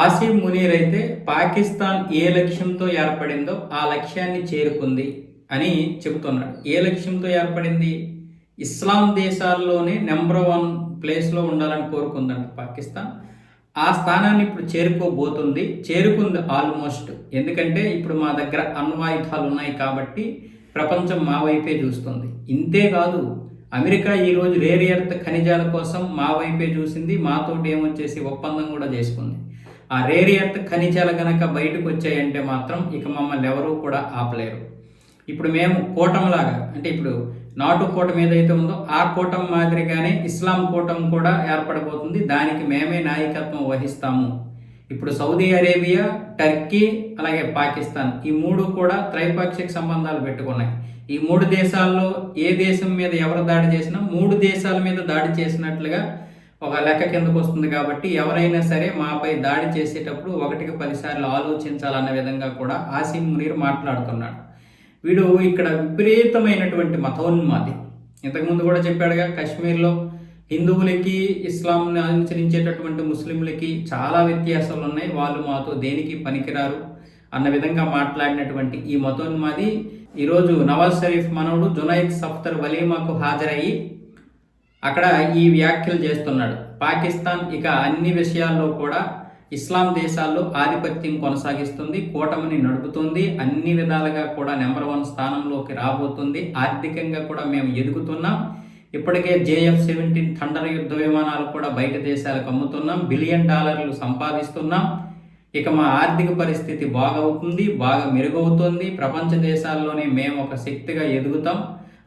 ఆసిఫ్ మునీర్ అయితే పాకిస్తాన్ ఏ లక్ష్యంతో ఏర్పడిందో ఆ లక్ష్యాన్ని చేరుకుంది అని చెబుతున్నాడు. ఏ లక్ష్యంతో ఏర్పడింది? ఇస్లాం దేశాల్లోనే నెంబర్ వన్ ప్లేస్లో ఉండాలని కోరుకుందండి పాకిస్తాన్. ఆ స్థానాన్ని ఇప్పుడు చేరుకోబోతుంది. చేరుకుంది ఆల్మోస్ట్. ఎందుకంటే ఇప్పుడు మా దగ్గర అణ్వాయుధాలు ఉన్నాయి కాబట్టి ప్రపంచం మా వైపే చూస్తుంది. ఇంతే కాదు అమెరికా ఈరోజు రేర్ ఎర్త్ ఖనిజాల కోసం మా వైపే చూసింది. మాతోటి ఏమొచ్చేసి ఒప్పందం కూడా చేసుకుంది. ఆ రేర్ ఎర్త్ ఖనిజాలు గనక బయటకు వచ్చాయంటే మాత్రం ఇక మమ్మల్ని ఎవరూ కూడా ఆపలేరు. ఇప్పుడు మేము కూటంలాగా అంటే ఇప్పుడు నాటు కూటం ఏదైతే ఉందో ఆ కూటం మాదిరిగానే ఇస్లాం కూటం కూడా ఏర్పడబోతుంది. దానికి మేమే నాయకత్వం వహిస్తాము. ఇప్పుడు సౌదీ అరేబియా టర్కీ అలాగే పాకిస్తాన్ ఈ మూడు కూడా త్రైపాక్షిక సంబంధాలు పెట్టుకున్నాయి. ఈ మూడు దేశాల్లో ఏ దేశం మీద ఎవరు దాడి చేసినా మూడు దేశాల మీద దాడి చేసినట్లుగా ఒక లెక్క కిందకు వస్తుంది కాబట్టి ఎవరైనా సరే మాపై దాడి చేసేటప్పుడు ఒకటికి పదిసార్లు ఆలోచించాలన్న విధంగా కూడా ఆసిమ్ మునీర్ మాట్లాడుతున్నాడు. వీడు ఇక్కడ విపరీతమైనటువంటి మతోన్మాది. ఇంతకుముందు కూడా చెప్పాడుగా కాశ్మీర్లో హిందువులకి ఇస్లాంని అనుసరించేటటువంటి ముస్లింలకి చాలా వ్యత్యాసాలు ఉన్నాయి. వాళ్ళు మాతో దేనికి పనికిరారు అన్న విధంగా మాట్లాడినటువంటి ఈ మతోన్మాది. ఈరోజు నవాజ్ షరీఫ్ మనవుడు జునైద్ సఫ్తర్ వలీమాకు హాజరయ్యి అక్కడ ఈ వ్యాఖ్యలు చేస్తున్నాడు. పాకిస్తాన్ ఇక అన్ని విషయాల్లో కూడా ఇస్లాం దేశాల్లో ఆధిపత్యం కొనసాగిస్తుంది కూటమిని నడుపుతుంది అన్ని విధాలుగా కూడా నెంబర్ వన్ స్థానంలోకి రాబోతుంది. ఆర్థికంగా కూడా మేము ఎదుగుతున్నాం. ఇప్పటికే జేఎఫ్ సెవెంటీన్ థండర్ యుద్ధ విమానాలు కూడా బయట దేశాలకు అమ్ముతున్నాం. బిలియన్ డాలర్లు సంపాదిస్తున్నాం. ఇక మా ఆర్థిక పరిస్థితి బాగవుతుంది బాగా మెరుగవుతుంది. ప్రపంచ దేశాల్లోనే మేము ఒక శక్తిగా ఎదుగుతాం.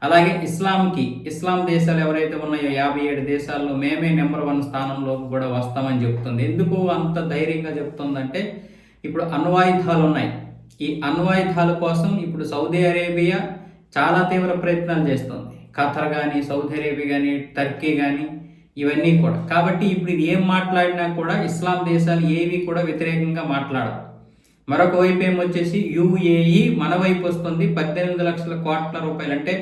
అలాగే ఇస్లాంకి ఇస్లాం దేశాలు ఎవరైతే ఉన్నాయో యాభై ఏడు దేశాల్లో మేమే నెంబర్ వన్ స్థానంలో కూడా వస్తామని చెప్తుంది. ఎందుకు అంత ధైర్యంగా చెప్తుందంటే ఇప్పుడు అణ్వాయుధాలు ఉన్నాయి. ఈ అణ్వాయుధాల కోసం ఇప్పుడు సౌదీ అరేబియా చాలా తీవ్ర ప్రయత్నాలు చేస్తుంది. ఖతర్ కానీ సౌదీ అరేబియా కానీ టర్కీ కానీ ఇవన్నీ కూడా. కాబట్టి ఇప్పుడు ఇది ఏం మాట్లాడినా కూడా ఇస్లాం దేశాలు ఏవి కూడా వ్యతిరేకంగా మాట్లాడవు. మరొక వైపు ఏమొచ్చేసి యుఏఈ మన వైపు వస్తుంది. పద్దెనిమిది లక్షల కోట్ల రూపాయలు. అంటే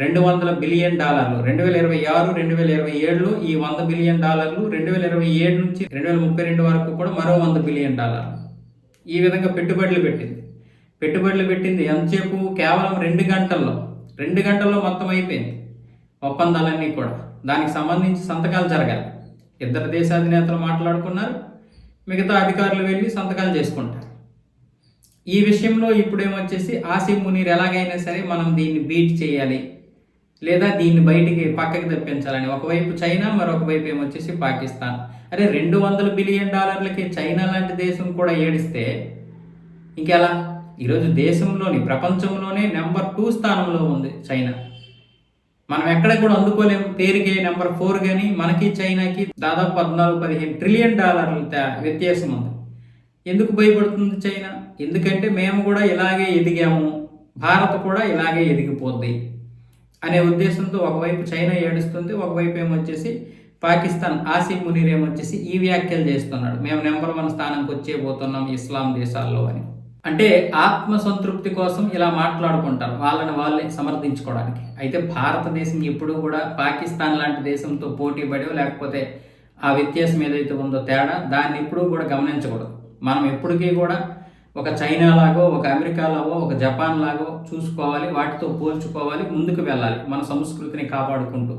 రెండు వందల బిలియన్ డాలర్లు. రెండు వేల ఇరవై ఆరు రెండు వేల ఇరవై ఏడులో ఈ వంద బిలియన్ డాలర్లు రెండు వేల ఇరవై ఏడు నుంచి రెండు వేల ముప్పై రెండు వరకు కూడా మరో వంద బిలియన్ డాలర్లు. ఈ విధంగా పెట్టుబడులు పెట్టింది. పెట్టుబడులు పెట్టింది ఎంతసేపు? కేవలం రెండు గంటల్లో. రెండు గంటల్లో మొత్తం అయిపోయింది. ఒప్పందాలన్నీ కూడా. దానికి సంబంధించి సంతకాలు జరగాలి. ఇద్దరు దేశాధినేతలు మాట్లాడుకున్నారు. మిగతా అధికారులు వెళ్ళి సంతకాలు చేసుకుంటారు. ఈ విషయంలో ఇప్పుడేమొచ్చేసి ఆసిఫ్ మునీర్ ఎలాగైనా సరే మనం దీన్ని బీట్ చేయాలి. లేదా దీన్ని బయటికి పక్కకి తెప్పించాలని. ఒకవైపు చైనా మరొక వైపు ఏమొచ్చేసి పాకిస్తాన్. అరే రెండు వందల బిలియన్ డాలర్లకి చైనా లాంటి దేశం కూడా ఏడిస్తే ఇంకెలా? ఈరోజు దేశంలోని ప్రపంచంలోనే నెంబర్ టూ స్థానంలో ఉంది చైనా. మనం ఎక్కడ కూడా అందుకోలేము పేరుకే నెంబర్ ఫోర్ కానీ మనకి చైనాకి దాదాపు పద్నాలుగు పదిహేను ట్రిలియన్ డాలర్ల తే- వ్యత్యాసం ఉంది. ఎందుకు భయపడుతుంది చైనా? ఎందుకంటే మేము కూడా ఇలాగే ఎదిగాము. భారత్ కూడా ఇలాగే ఎదిగిపోద్ది. అనే ఉద్దేశంతో ఒకవైపు చైనా ఏడుస్తుంది ఒకవైపు ఏమొచ్చేసి పాకిస్తాన్ ఆసిఫ్ మునీర్ ఏమొచ్చేసి ఈ వ్యాఖ్యలు చేస్తున్నాడు. మేము నెంబర్ వన్ స్థానంకి వచ్చేపోతున్నాం ఇస్లాం దేశాల్లో అని. అంటే ఆత్మసంతృప్తి కోసం ఇలా మాట్లాడుకుంటారు వాళ్ళని వాళ్ళే సమర్థించుకోవడానికి. అయితే భారతదేశం ఎప్పుడూ కూడా పాకిస్తాన్ లాంటి దేశంతో పోటీ పడో లేకపోతే ఆ వ్యత్యాసం ఏదైతే ఉందో తేడా దాన్ని ఎప్పుడూ కూడా గమనించకూడదు. మనం ఎప్పటికీ కూడా ఒక చైనా లాగో ఒక అమెరికా లాగో ఒక జపాన్ లాగో చూసుకోవాలి వాటితో పోల్చుకోవాలి ముందుకు వెళ్ళాలి మన సంస్కృతిని కాపాడుకుంటూ.